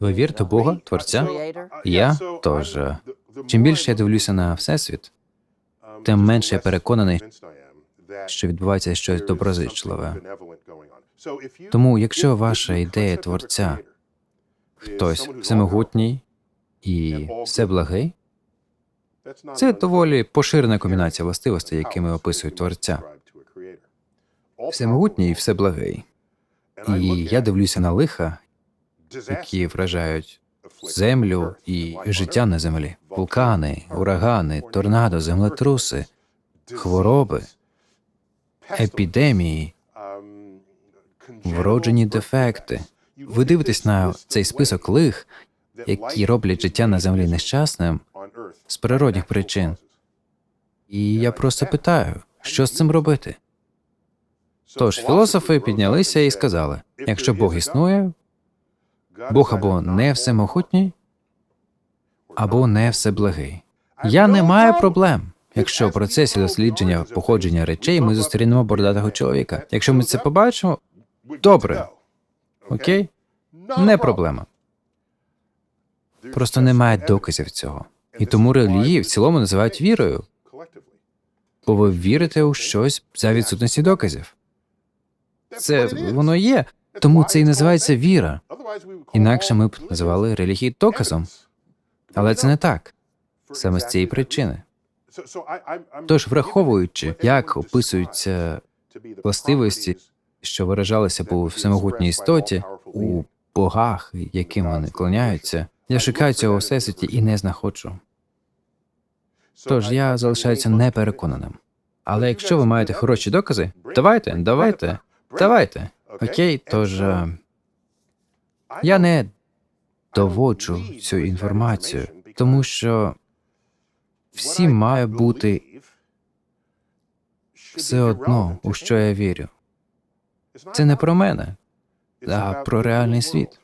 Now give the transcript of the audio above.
Ви вірите в Бога, Творця? Я теж. Чим більше я дивлюся на всесвіт, тим менше я переконаний, що відбувається щось доброзичливе. Тому, якщо ваша ідея творця хтось всемогутній і всеблагий, це доволі поширена комбінація властивостей, якими описують творця. Всемогутній і всеблагий. І я дивлюся на лиха, які вражають землю і життя на землі, вулкани, урагани, торнадо, землетруси, хвороби, епідемії, вроджені дефекти. Ви дивитесь на цей список лих, які роблять життя на землі нещасним з природних причин. І я просто питаю, що з цим робити? Тож філософи піднялися і сказали: якщо Бог існує, Бог або не всемогутній, або не всеблагий. Я не маю проблем. Якщо в процесі дослідження походження речей ми зустрінемо бородатого чоловіка. Якщо ми це побачимо, добре, окей? Не проблема. Просто немає доказів цього. І тому релігії в цілому називають вірою, бо ви вірите у щось за відсутності доказів. Це воно є, тому це і називається віра. Інакше ми б називали релігію доказом. Але це не так. Саме з цієї причини. Тож, враховуючи, як описуються властивості, що виражалися у всемогутній істоті, у богах, яким вони клоняються, я шукаю цього всесвіті і не знаходжу. Тож я залишаюся непереконаним. Але якщо ви маєте хороші докази, давайте, давайте, давайте. Окей, тож е, я не доводжу цю інформацію, тому що всім має бути все одно, у що я вірю. Це не про мене, а про реальний світ.